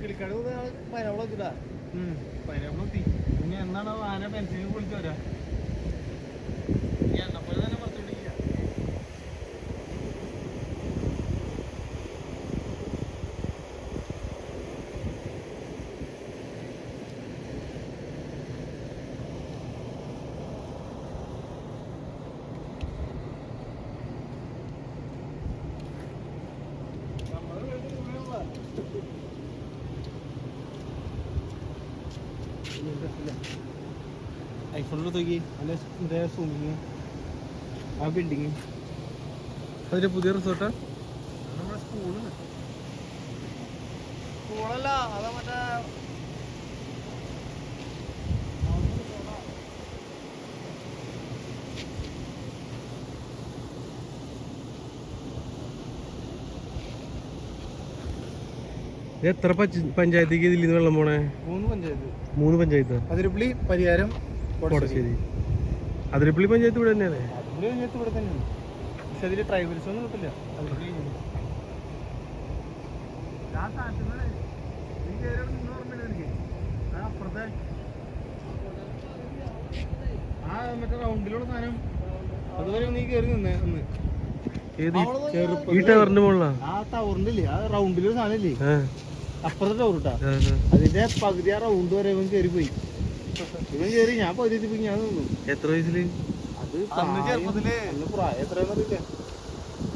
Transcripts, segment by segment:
Palakkad pineapple വെച്ചിട്ടാ pineapple പിന്നെ എന്നാണ് ആന പെൻസിൽ വിളിച്ചു വരാ? ഐഫോണിൽ തൂക്കി നല്ല ഇതേ സൂമിങ് ആ ബിൽഡിങ് അതൊരു പുതിയ റിസോർട്ടാ നമ്മുടെ സ്കൂൾ സ്കൂളല്ല അതാ മറ്റേ എത്ര പഞ്ചായത്തേക്ക് ഇതിൽ നിന്ന് വെള്ളം പോണേ? മൂന്ന് പഞ്ചായത്ത്. മൂന്ന് പഞ്ചായത്ത്? അതിരപ്പള്ളി പരിഹാരം കോടശ്ശേരി. അതിരപ്പള്ളി പഞ്ചായത്ത് ഇവിടെ തന്നെയാണ്? അതിരപ്പള്ളി പഞ്ചായത്ത് ഇവിടെ തന്നെയാണ്. പക്ഷെ അതിൽ ട്രൈബൽസ് ഒന്നും കിട്ടില്ല അതിരപ്പള്ളി ആ മറ്റേ റൗണ്ടിലുള്ള സാധനം. അതുവരെ നീ കയറി നിന്നേ ഒന്ന്. ഏത് ഈ- ടവറിന്റെ മുകളിലാ? ആ ടവറിന്റെ ഇല്ലേ? ആ റൗണ്ടിലൊരു സാധനം ഇല്ലേ? അപ്പുറത്തെ ആ. അതിന്റെ പകുതി ആ റൗണ്ട് വരെ ഇവൻ കയറി പോയി. ഇവൻ കയറി ഞാൻ പകുതി പോയി ഞാൻ നിന്നു എത്ര വയസ്സിൽ? അത് അന്ന് ചെറുപ്പത്തിൽ. അന്ന് പ്രായം എത്രയെന്നറിയില്ല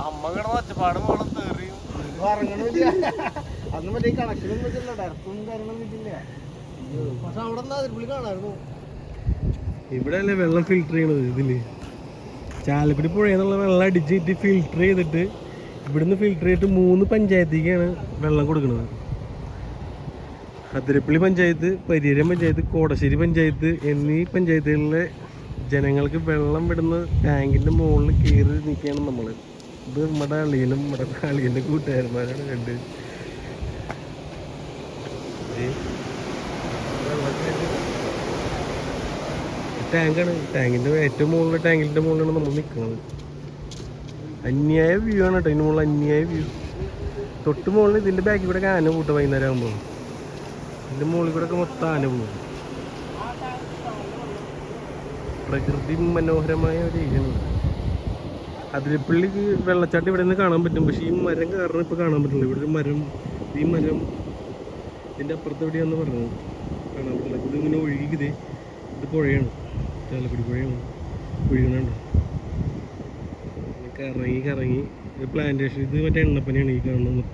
അമ്മ കിടന്ന ഒച്ചപ്പാട് മോളം തെറിയും. ഇറങ്ങണില്ല അന്ന് മറ്റേ കണക്ഷൻ ഒന്നും വെച്ചില്ല ഡയറക്ടറും കാര്യങ്ങളൊന്നും വെച്ചില്ല പക്ഷെ അവിടെ നിന്ന് അതിർപ്പുള്ളി കാണായിരുന്നു. ഇവിടെ അല്ലേ വെള്ളം ഫിൽറ്റർ ചെയ്യണത് ഇതിൽ? ചാലക്കുടി പുഴയെന്നുള്ള വെള്ളം അടിച്ചിട്ട് ഫിൽറ്റർ ചെയ്തിട്ട് ഇവിടുന്ന് ഫിൽട്ടർ ചെയ്തിട്ട് മൂന്ന് പഞ്ചായത്തേക്കാണ് വെള്ളം കൊടുക്കുന്നത് അതിരപ്പള്ളി പഞ്ചായത്ത് പരിയരം പഞ്ചായത്ത് കോടശ്ശേരി പഞ്ചായത്ത് എന്നീ പഞ്ചായത്തുകളിലെ ജനങ്ങൾക്ക് വെള്ളം വിടുന്ന ടാങ്കിന്റെ മുകളിൽ കയറി നിൽക്കുകയാണ് നമ്മൾ ഇത് നമ്മുടെ അളിയനും നമ്മുടെ അളിയന്റെ കൂട്ടുകാരന്മാരാണ് കണ്ട്. ടാങ്കാണ്. ടാങ്കിന്റെ ഏറ്റവും മുകളിലെ ടാങ്കിന്റെ മുകളിലാണ് നമ്മൾ നിൽക്കുന്നത്. അന്യായ വ്യൂ ആണ് കേട്ടോ. ഇതിന് മുകളിൽ അന്യായ വ്യൂ തൊട്ട് മുകളിൽ ഇതിന്റെ ബാക്കിൽ കൂടെ ഒക്കെ ആന കൂട്ട വൈകുന്നേരം ആകുമ്പോൾ ഇതിന്റെ മുകളിൽ കൂടെ ഒക്കെ മൊത്തം ആന പോകും പ്രകൃതി മനോഹരമായ ഒരു ഏരിയയാണ് അതിരപ്പള്ളിക്ക് വെള്ളച്ചാട്ടം ഇവിടെ നിന്ന് കാണാൻ പറ്റും. പക്ഷേ ഈ മരം കാരണം ഇപ്പോൾ കാണാൻ പറ്റില്ല ഇവിടെ ഒരു മരം ഈ മരം ഇതിന്റെ അപ്പുറത്ത് എവിടെയാന്ന് പറഞ്ഞത്? കാണാൻ പറ്റില്ല. ഇത് ഇങ്ങനെ ഒഴുകിയത് ഇത് പുഴയാണ്. ചാലക്കുടി പുഴയാണ്. ഒഴുകണുണ്ട്. കറങ്ങി കറങ്ങി. ഇത് പ്ലാന്റേഷൻ ഇത് മറ്റേ എണ്ണപ്പനയാണ് ഈ കാണുന്നത്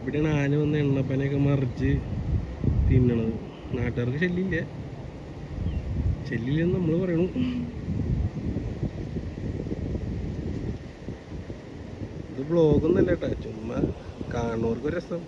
ഇവിടെയാണ് ആന വന്ന് എണ്ണപ്പനയൊക്കെ മറിച്ച് തിന്നണത് നാട്ടുകാർക്ക് ശല്യമില്ല. ശല്യമില്ലെന്ന് നമ്മൾ പറയണു. ഇത് ബ്ലോഗൊന്നും അല്ല കേട്ടോ. ചുമ്മാ കാണുന്നവർക്ക് രസം.